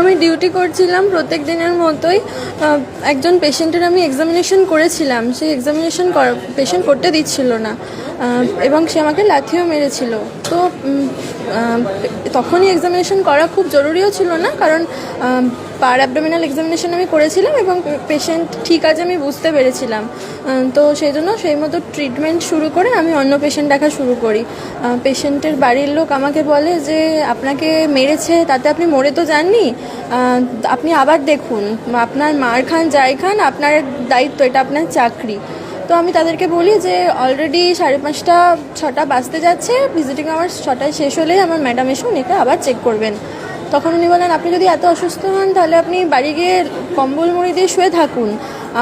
আমি ডিউটি করছিলাম প্রত্যেক দিনের মতোই। একজন পেশেন্টের আমি এক্সামিনেশন করেছিলাম। সেই এক্সামিনেশন পেশেন্ট করতে দিচ্ছিল না। এবং সে আমাকে লাথিও মেরেছিল। তো তখনই এক্সামিনেশন করা খুব জরুরিও ছিল না, কারণ পার অ্যাবডোমিনাল এক্সামিনেশন আমি করেছিলাম এবং পেশেন্ট ঠিক আছে আমি বুঝতে পেরেছিলাম। তো সেই জন্য সেই মতো ট্রিটমেন্ট শুরু করে আমি অন্য পেশেন্ট দেখা শুরু করি। পেশেন্টের বাড়ির লোক আমাকে বলে যে, আপনাকে মেরেছে, তাতে আপনি মরে তো যাননি। আপনি আবার দেখুন। আপনার মার খান যাই খান, আপনার দায়িত্ব, এটা আপনার চাকরি। তো আমি তাদেরকে বলি যে অলরেডি সাড়ে পাঁচটা, ছটা বাজতে যাচ্ছে। ভিজিটিং আমার ছটায় শেষ হলেই আমার ম্যাডাম এসে উনিকে আবার চেক করবেন। তখন উনি বলেন, আপনি যদি এত অসুস্থ হন, তাহলে আপনি বাড়ি গিয়ে কম্বল মুড়ি দিয়ে শুয়ে থাকুন।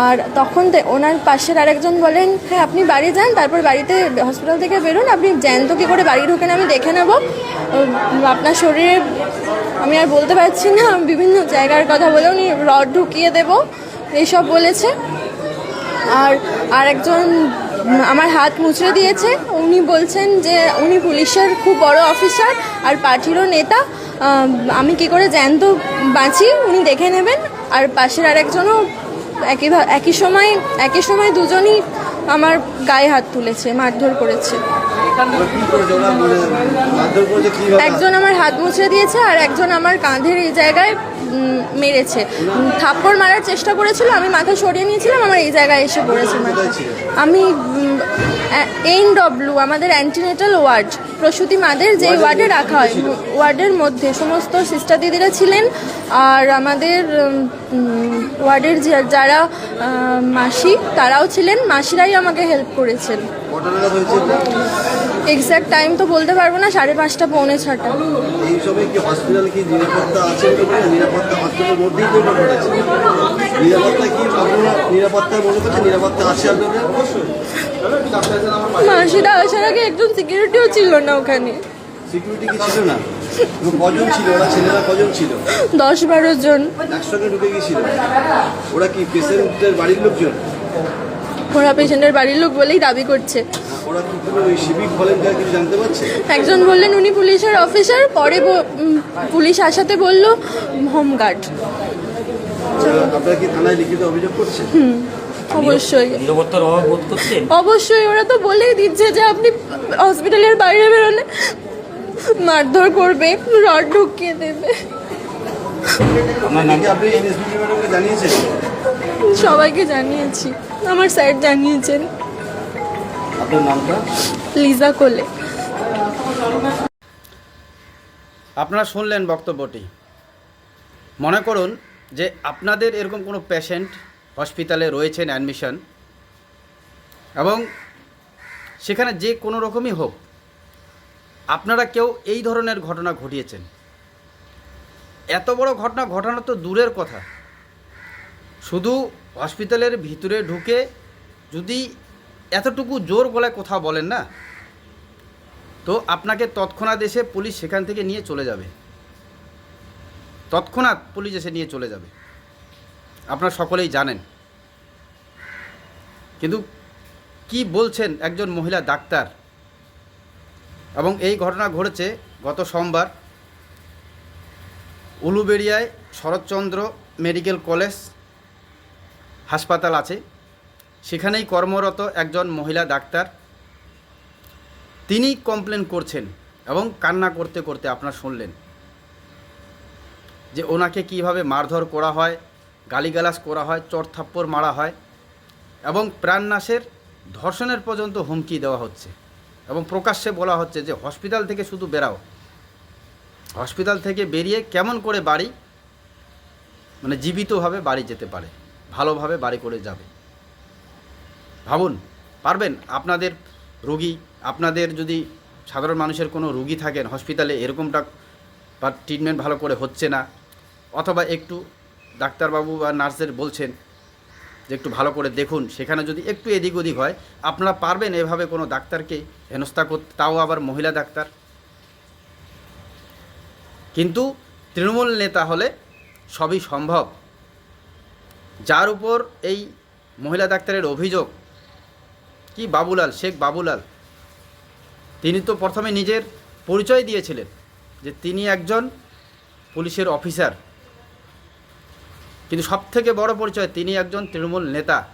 আর তখন ওনার পাশের আরেকজন বলেন হ্যাঁ আপনি বাড়ি যান, তারপর বাড়িতে হসপিটাল থেকে বেরোন। আপনি জ্যান্ত কী করে বাড়ি ঢোকেন আমি দেখে নেব। আপনার শরীরে আমি আর বলতে পারছি না, বিভিন্ন জায়গার কথা বলে উনি রড ঢুকিয়ে দেব, এইসব বলেছে। আর আরেকজন আমার হাত মুচড়ে দিয়েছে, উনি বলছেন যে উনি পুলিশের খুব বড় অফিসার আর পার্টিরও নেতা। আমি কি করে জ্যান্ত বাঁচি উনি দেখে নেবেন। আর পাশের আরেকজনও একই একই সময় একই সময় দুজনই আমার গায়ে হাত তুলেছে, মারধর করেছে। একজন আমার হাত মুছড়ে দিয়েছে আর একজন আমার কাঁধের এই জায়গায় মেরেছে। থাপ্পড় মারার চেষ্টা করেছিল আমি মাথা সরিয়ে নিয়েছিলাম আমার এই জায়গায় এসে পড়েছে মাথা। আমি এন ডব্লিউ আমাদের অ্যান্টিনেটাল ওয়ার্ড প্রসূতি মাদের যে ওয়ার্ডে রাখা হয় ওয়ার্ডের মধ্যে সমস্ত সিস্টার দিদিরা ছিলেন আর আমাদের ওয়ার্ডের যারা মাসি তারাও ছিলেন মাসিরাই আমাকে হেল্প করেছেন। কটা নাগাদ হয়েছে এক্স্যাক্ট টাইম তো বলতে পারব না সাড়ে পাঁচটা পৌনে ছটা। এই সময় কি হসপিটাল কি নিরাপত্তা আছে বলে? নিরাপত্তা হসপিটালের মধ্যেই তো ঘটেছে নিরাপত্তা কি আপনারা নিরাপত্তা মনে করছে নিরাপত্তা আছে আপনাদের মাসিরা আসার আগে একজন সিকিউরিটিও ছিল না ওখানে। সিকিউরিটি কি ছিল না? কজন ছিল? ওরা ছেলেরা কজন ছিল? দশ বারো জন। একসঙ্গে ঢুকে গিয়েছিল? ওরা কি পেশেন্টের বাড়ির লোকজন? ওরা পেশেন্টের বাড়ির লোক বলেই দাবি করছে। ওরা কি কোনো ওই সিভিক ভলেন্টিয়ার কিছু জানতে পারছে? একজন বললেন উনি পুলিশের অফিসার পরে পুলিশ আসাতে বলল হোমগার্ড আপনারা কি থানায় লিখিত অভিযোগ করছে অবশ্যই। অবশ্যই ওরা তো বলেই দিচ্ছে যে আপনি হসপিটালের বাইরে বেরোলে মারধর করবে রড ঢুকিয়ে দেবে। আপনার নাম কি আপনি জানিয়েছেন? সবাইকে জানিয়েছি। আমার স্যার জানিয়েছেন। আপনার নামটা? লিজা কোলে। আপনারা শুনলেন বক্তব্যটি। মনে করুন যে আপনাদের এরকম কোনো পেশেন্ট হসপিটালে রয়েছেন অ্যাডমিশন এবং সেখানে যে কোনো রকমই হোক আপনারা কেউ এই ধরনের ঘটনা ঘটিয়েছেন। এত বড় ঘটনা ঘটানো তো দূরের কথা। শুধু হসপিটালের ভিতরে ঢুকে যদি এতটুকু জোর গলায় কথা বলেন না, তো আপনাকে তৎক্ষণাৎ এসে পুলিশ সেখান থেকে নিয়ে চলে যাবে। তৎক্ষণাৎ পুলিশ এসে নিয়ে চলে যাবে। আপনারা সকলেই জানেন। কিন্তু কি বলছেন একজন মহিলা ডাক্তার? এবং এই ঘটনা ঘটেছে গত সোমবার। উলুবেড়িয়ায় শরৎচন্দ্র মেডিকেল কলেজ হাসপাতাল আছে। সেখানেই কর্মরত একজন মহিলা ডাক্তার। তিনি কমপ্লেন করছেন এবং কান্না করতে করতে আপনার শুনলেন যে ওনাকে কীভাবে মারধর করা হয়, গালিগালাজ করা হয় চর থাপ্পড় মারা হয় এবং প্রাণনাশের ধর্ষণের পর্যন্ত হুমকি দেওয়া হচ্ছে এবং প্রকাশ্যে বলা হচ্ছে যে হসপিটাল থেকে শুধু বেরাও। হসপিটাল থেকে বেরিয়ে কেমন করে বাড়ি মানে জীবিতভাবে বাড়ি যেতে পারে। ভালোভাবে বাড়ি করে যাবে। ভাবুন, পারবেন? আপনাদের রোগী, আপনাদের যদি সাধারণ মানুষের কোনো রুগী থাকেন হসপিটালে এরকমটা বা ট্রিটমেন্ট ভালো করে হচ্ছে না, অথবা একটু ডাক্তারবাবু বা নার্সদের বলছেন যে একটু ভালো করে দেখুন, সেখানে যদি একটু এদিক ওদিক হয়, আপনারা পারবেন এভাবে কোনো ডাক্তারকে হেনস্থা করতে? তাও আবার মহিলা ডাক্তার। কিন্তু তৃণমূল নেতা হলে সবই সম্ভব। যার উপর এই মহিলা ডাক্তারের অভিযোগ। কি বাবুলাল? শেখ বাবুলাল। তিনি তো প্রথমে নিজের পরিচয় দিয়েছিলেন যে তিনি একজন পুলিশের অফিসার। কিন্তু সবথেকে বড় পরিচয়, তিনি একজন তৃণমূল নেতা।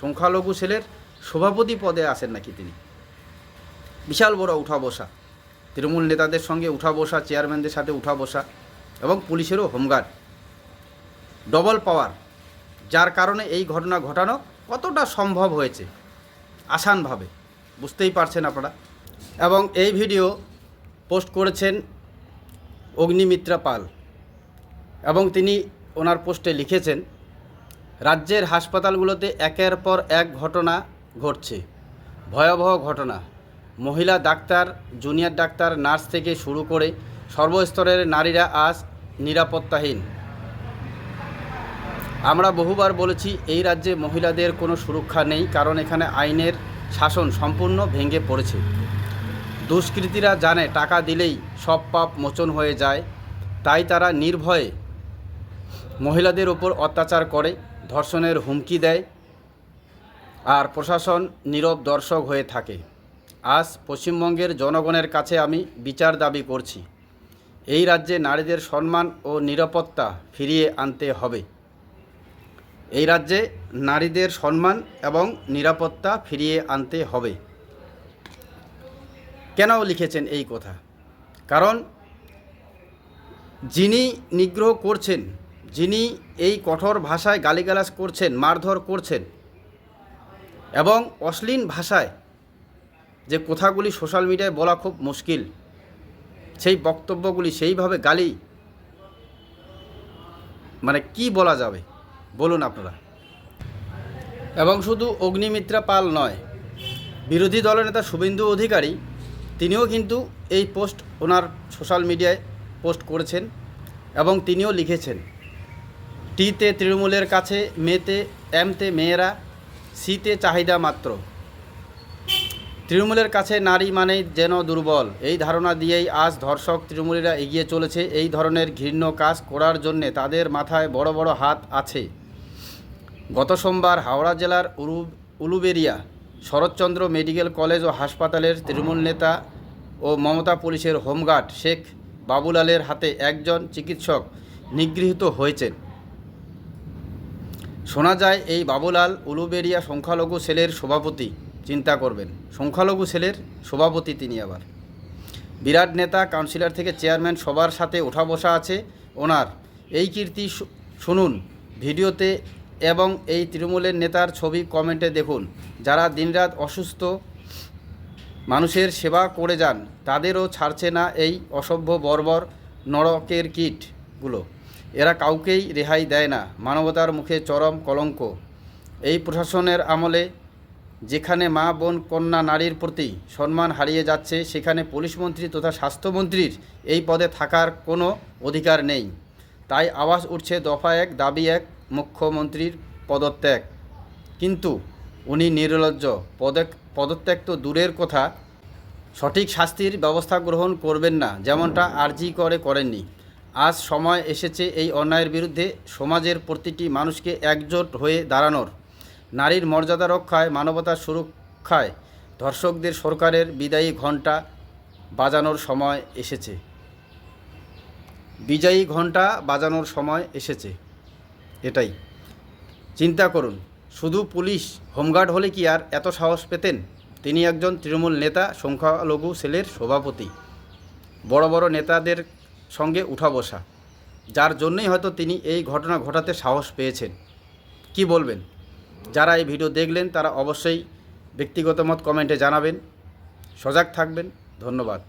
সংখ্যালঘু সেলের সভাপতি পদে আছেন নাকি তিনি? বিশাল বড় উঠা বসা। তৃণমূল নেতাদের সঙ্গে উঠা বসা, চেয়ারম্যানদের সাথে উঠা বসা এবং পুলিশেরও হোমগার্ড। ডবল পাওয়ার। যার কারণে এই ঘটনা ঘটানো কতটা সম্ভব হয়েছে আসানভাবে বুঝতেই পারছেন আপনারা। এবং এই ভিডিও পোস্ট করেছেন অগ্নিমিত্রা পাল। এবং তিনি ওনার পোস্টে লিখেছেন, রাজ্যের হাসপাতালগুলোতে একের পর এক ঘটনা ঘটছে। ভয়াবহ ঘটনা। মহিলা ডাক্তার, জুনিয়র ডাক্তার, নার্স থেকে শুরু করে সর্বস্তরের নারীরা আজ নিরাপত্তাহীন। আমরা বহুবার বলেছি, এই রাজ্যে মহিলাদের কোনো সুরক্ষা নেই, কারণ এখানে আইনের শাসন সম্পূর্ণ ভেঙে পড়েছে। দুষ্কৃতীরা জানে, টাকা দিলেই সব পাপ মোচন হয়ে যায়। তাই তারা নির্ভয়ে মহিলাদের ওপর অত্যাচার করে, ধর্ষণের হুমকি দেয় আর প্রশাসন নীরব দর্শক হয়ে থাকে। আজ পশ্চিমবঙ্গের জনগণের কাছে আমি বিচার দাবি করছি, এই রাজ্যে নারীদের সম্মান ও নিরাপত্তা ফিরিয়ে আনতে হবে। এই রাজ্যে নারীদের সম্মান এবং নিরাপত্তা ফিরিয়ে আনতে হবে। কেন লিখেছেন এই কথা? কারণ যিনি নিগ্রহ করছেন, যিনি এই কঠোর ভাষায় গালিগালাজ করছেন, মারধর করছেন এবং অশ্লীল ভাষায় যে কথাগুলি সোশ্যাল মিডিয়ায় বলা খুব মুশকিল, সেই বক্তব্যগুলি সেইভাবে গালি মানে কি বলা যাবে? বলুন আপনারা। এবং শুধু অগ্নিমিত্রা পাল নয়, বিরোধী দলের নেতা শুভেন্দু অধিকারী, তিনিও কিন্তু এই পোস্ট ওনার সোশ্যাল মিডিয়ায় পোস্ট করেছেন এবং তিনিও লিখেছেন, টিতে তৃণমূলের কাছে মেতে, এমতে মেয়েরা, সিতে চাহিদা মাত্র। তৃণমূলের কাছে নারী মানেই যেন দুর্বল, এই ধারণা দিয়েই আজ ধর্ষক তৃণমূলীরা এগিয়ে চলেছে এই ধরনের ঘৃণ্য কাজ করার জন্যে তাদের মাথায় বড় বড় হাত আছে। গত সোমবার হাওড়া জেলার উলু উলুবেরিয়া শরৎচন্দ্র মেডিকেল কলেজ ও হাসপাতালের তৃণমূল নেতা ও মমতা পুলিশের হোমগার্ড শেখ বাবুলালের হাতে একজন চিকিৎসক নিগৃহীত হয়েছেন। শোনা যায়, এই বাবুলাল উলুবেরিয়া সংখ্যালঘু সেলের সভাপতি, চিন্তা করবেন। সংখ্যালঘু সেলের সভাপতি তিনি আবার। বিরাট নেতা, কাউন্সিলর থেকে চেয়ারম্যান সবার সাথে ওঠা বসা আছে ওনার। এই কীর্তি শুনুন, ভিডিওতে এবং এই তৃণমূলের নেতার ছবি কমেন্টে দেখুন। যারা দিনরাত অসুস্থ মানুষের সেবা করে যান, তাদেরও ছাড়ছে না এই অসভ্য বর্বর নরকের কীটগুলো। এরা কাউকেই রেহাই দেয় না। মানবতার মুখে চরম কলঙ্ক। এই প্রশাসনের আমলে যেখানে মা, বোন, কন্যা, নারীর প্রতি সম্মান হারিয়ে যাচ্ছে, সেখানে পুলিশ মন্ত্রী তথা স্বাস্থ্যমন্ত্রীর এই পদে থাকার কোনো অধিকার নেই। তাই আওয়াজ উঠছে দফা এক, দাবি এক মুখ্যমন্ত্রীর পদত্যাগ। কিন্তু উনি নির্লজ্জ। পদত্যাগ তো দূরের কথা। সঠিক শাস্তির ব্যবস্থা গ্রহণ করবেন না, যেমনটা আরজি করে করেননি। আজ সময় এসেছে এই অন্যায়ের বিরুদ্ধে সমাজের প্রতিটি মানুষকে একজোট হয়ে দাঁড়ানোর। নারীর মর্যাদা রক্ষায়, মানবতার সুরক্ষায় ধর্ষকদের সরকারের বিদায়ী ঘণ্টা বাজানোর সময় এসেছে। বিজয়ী ঘণ্টা বাজানোর সময় এসেছে। এটাই। চিন্তা করুন, শুধু পুলিশ, হোমগার্ড হলে কি আর এত সাহস পেতেন? তিনি একজন তৃণমূল নেতা, সংখ্যালঘু সেলের সভাপতি। বড় বড় নেতাদের সঙ্গে উঠা বসা। যার জন্যই হয়তো তিনি এই ঘটনা ঘটাতে সাহস পেয়েছেন। কি বলবেন? যারা এই ভিডিও দেখলেন, তারা অবশ্যই ব্যক্তিগত মত কমেন্টে জানাবেন। সজাগ থাকবেন। ধন্যবাদ।